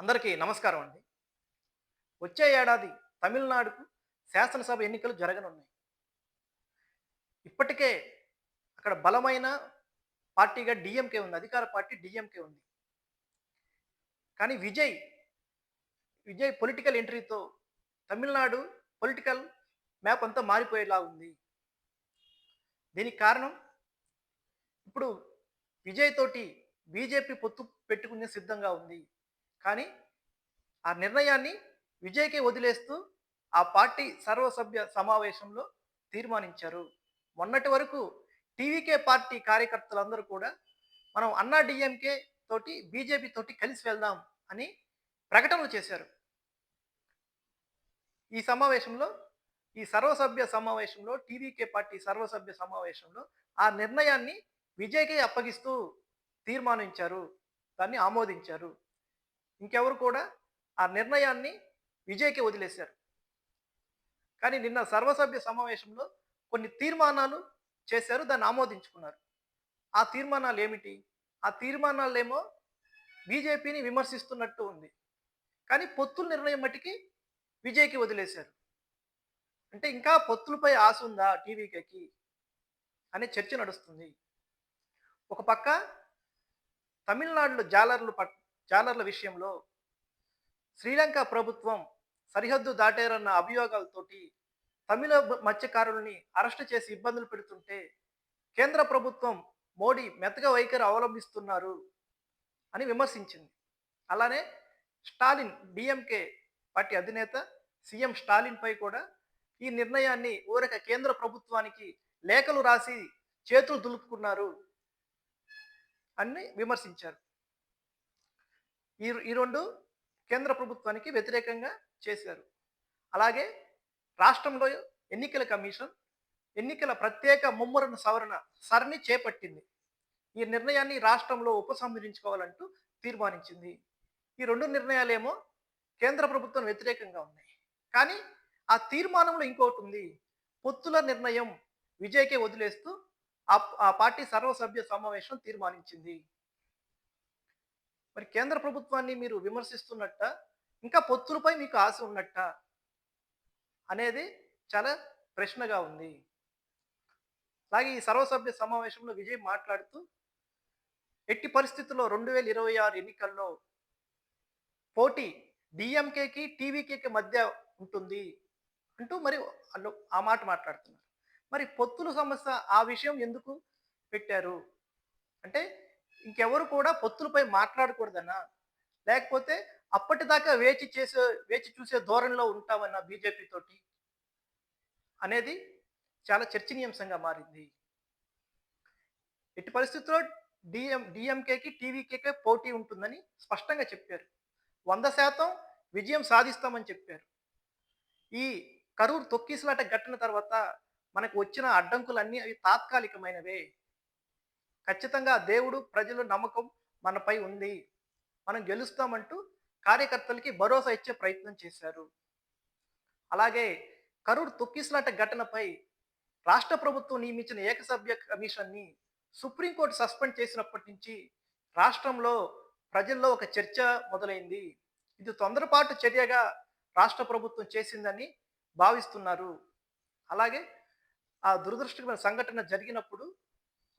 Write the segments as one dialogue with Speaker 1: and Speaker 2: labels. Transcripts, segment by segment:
Speaker 1: అందరికీ నమస్కారం అండి. వచ్చే ఏడాది తమిళనాడుకు శాసనసభ ఎన్నికలు జరగనున్నాయి. ఇప్పటికే అక్కడ బలమైన పార్టీగా డిఎంకే ఉంది. అధికార పార్టీ డిఎంకే ఉంది. కానీ విజయ్ విజయ్ పొలిటికల్ ఎంట్రీతో తమిళనాడు పొలిటికల్ మ్యాప్ అంతా మారిపోయేలా ఉంది. దీనికి కారణం ఇప్పుడు విజయ్ తోటి బీజేపీ పొత్తు పెట్టుకునే సిద్ధంగా ఉంది. కానీ ఆ నిర్ణయాన్ని విజయ్కే వదిలేస్తూ ఆ పార్టీ సర్వసభ్య సమావేశంలో తీర్మానించారు. మొన్నటి వరకు టీవీకే పార్టీ కార్యకర్తలందరూ కూడా మనం అన్నా డిఎంకే తోటి బీజేపీ తోటి కలిసి వెళ్దాం అని ప్రకటనలు చేశారు. ఈ సమావేశంలో ఈ సర్వసభ్య సమావేశంలో టీవీకే పార్టీ సర్వసభ్య సమావేశంలో ఆ నిర్ణయాన్ని విజయ్కే అప్పగిస్తూ తీర్మానించారు దాన్ని ఆమోదించారు. ఇంకెవరు కూడా ఆ నిర్ణయాన్ని విజయ్కి వదిలేశారు. కానీ నిన్న సర్వసభ్య సమావేశంలో కొన్ని తీర్మానాలు చేశారు దాన్ని ఆమోదించుకున్నారు. ఆ తీర్మానాలు ఏమిటి? ఆ తీర్మానాలేమో బీజేపీని విమర్శిస్తున్నట్టు ఉంది. కానీ పొత్తుల నిర్ణయం మట్టికి విజయ్కి వదిలేశారు. అంటే ఇంకా పొత్తులపై ఆశ ఉందా టీవీకేకి? అనే చర్చ నడుస్తుంది. ఒక పక్క తమిళనాడులో జాలర్లు పట్ జాలర్ల విషయంలో శ్రీలంక ప్రభుత్వం సరిహద్దు దాటారన్న అభియోగాలతోటి తమిళ మత్స్యకారులని మత్స్యకారుల్ని అరెస్టు చేసి ఇబ్బందులు పెడుతుంటే కేంద్ర ప్రభుత్వం మోడీ మెతక వైఖరి అవలంబిస్తున్నారు అని విమర్శించింది. అలానే స్టాలిన్ డిఎంకే పార్టీ అధినేత సీఎం స్టాలిన్పై కూడా ఈ నిర్ణయాన్ని ఊరక కేంద్ర ప్రభుత్వానికి లేఖలు రాసి చేతులు దులుపుకున్నారు అని విమర్శించారు. ఈ ఈ రెండు కేంద్ర ప్రభుత్వానికి వ్యతిరేకంగా చేశారు. అలాగే రాష్ట్రంలో ఎన్నికల కమిషన్ ఎన్నికల ప్రత్యేక ముమ్మరణ సవరణ సరణి చేపట్టింది. ఈ నిర్ణయాన్ని రాష్ట్రంలో ఉపసంహరించుకోవాలంటూ తీర్మానించింది. ఈ రెండు నిర్ణయాలేమో కేంద్ర ప్రభుత్వం వ్యతిరేకంగా ఉన్నాయి. కానీ ఆ తీర్మానంలో ఇంకోటి ఉంది. పొత్తుల నిర్ణయం విజయ్కే వదిలేస్తూ ఆ పార్టీ సర్వసభ్య సమావేశం తీర్మానించింది. మరి కేంద్ర ప్రభుత్వాన్ని మీరు విమర్శిస్తున్నట్ట ఇంకా పొత్తులపై మీకు ఆశ ఉన్నట్ట అనేది చాలా ప్రశ్నగా ఉంది. అలాగే ఈ సర్వసభ్య సమావేశంలో విజయ్ మాట్లాడుతూ ఎట్టి పరిస్థితుల్లో రెండు వేల ఇరవై ఆరు ఎన్నికల్లో పోటీ డిఎంకేకి టీవీకేకి మధ్య ఉంటుంది అంటూ మరి ఆ మాట మాట్లాడుతున్నారు. మరి పొత్తుల సమస్య ఆ విషయం ఎందుకు పెట్టారు? అంటే ఇంకెవరు కూడా పొత్తులపై మాట్లాడకూడదన్నా. లేకపోతే అప్పటిదాకా వేచి చేసే వేచి చూసే ధోరణిలో ఉంటామన్నా బీజేపీ తోటి అనేది చాలా చర్చనీయాంశంగా మారింది. ఎట్టి పరిస్థితుల్లో డిఎం డిఎంకేకి టీవీకేకే పోటీ ఉంటుందని స్పష్టంగా చెప్పారు. వంద శాతం విజయం సాధిస్తామని చెప్పారు. ఈ కరూరు తొక్కిసలాట ఘటన తర్వాత మనకు వచ్చిన అడ్డంకులన్నీ అవి తాత్కాలికమైనవే. ఖచ్చితంగా దేవుడు ప్రజల నమ్మకం మనపై ఉంది. మనం గెలుస్తామంటూ కార్యకర్తలకి భరోసా ఇచ్చే ప్రయత్నం చేశారు. అలాగే కరూర్ తొక్కిసలాట ఘటనపై రాష్ట్ర ప్రభుత్వం నియమించిన ఏకసభ్య కమిషన్ని సుప్రీంకోర్టు సస్పెండ్ చేసినప్పటి నుంచి రాష్ట్రంలో ప్రజల్లో ఒక చర్చ మొదలైంది. ఇది తొందరపాటు చర్యగా రాష్ట్ర ప్రభుత్వం చేసిందని భావిస్తున్నారు. అలాగే ఆ దురదృష్టకరమైన సంఘటన జరిగినప్పుడు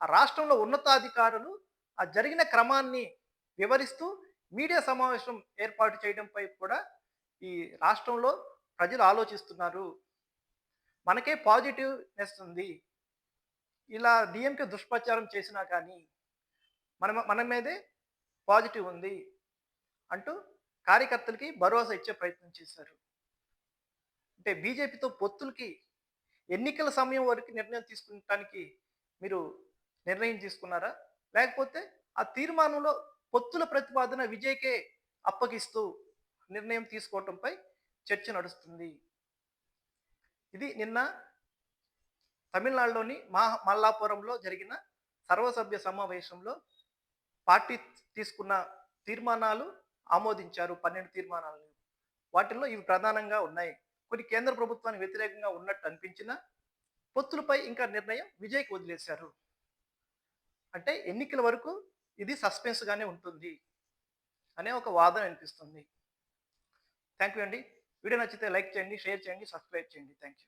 Speaker 1: ఆ రాష్ట్రంలో ఉన్నతాధికారులు ఆ జరిగిన క్రమాన్ని వివరిస్తూ మీడియా సమావేశం ఏర్పాటు చేయడంపై కూడా ఈ రాష్ట్రంలో ప్రజలు ఆలోచిస్తున్నారు. మనకే పాజిటివ్నెస్ ఉంది. ఇలా డిఎంకే దుష్ప్రచారం చేసినా కానీ మన మన మీదే పాజిటివ్ ఉంది అంటూ కార్యకర్తలకి భరోసా ఇచ్చే ప్రయత్నం చేశారు. అంటే బీజేపీతో పొత్తులకి ఎన్నికల సమయం వరకు నిర్ణయం తీసుకుంటానికి మీరు నిర్ణయం తీసుకున్నారా లేకపోతే ఆ తీర్మానంలో పొత్తుల ప్రతిపాదన విజయ్కే అప్పగిస్తూ నిర్ణయం తీసుకోవటంపై చర్చ నడుస్తుంది. ఇది నిన్న తమిళనాడులోని మా మల్లాపురంలో జరిగిన సర్వసభ్య సమావేశంలో పార్టీ తీసుకున్న తీర్మానాలు ఆమోదించారు. పన్నెండు తీర్మానాలను వాటిల్లో ఇవి ప్రధానంగా ఉన్నాయి. కొన్ని కేంద్ర ప్రభుత్వానికి వ్యతిరేకంగా ఉన్నట్టు అనిపించిన పొత్తులపై ఇంకా నిర్ణయం విజయ్కి వదిలేశారు. అంటే ఎన్నికల వరకు ఇది సస్పెన్స్గానే ఉంటుంది అనే ఒక వాదన అనిపిస్తుంది థ్యాంక్ యూ అండి. వీడియో నచ్చితే లైక్ చేయండి షేర్ చేయండి సబ్స్క్రైబ్ చేయండి. Thank you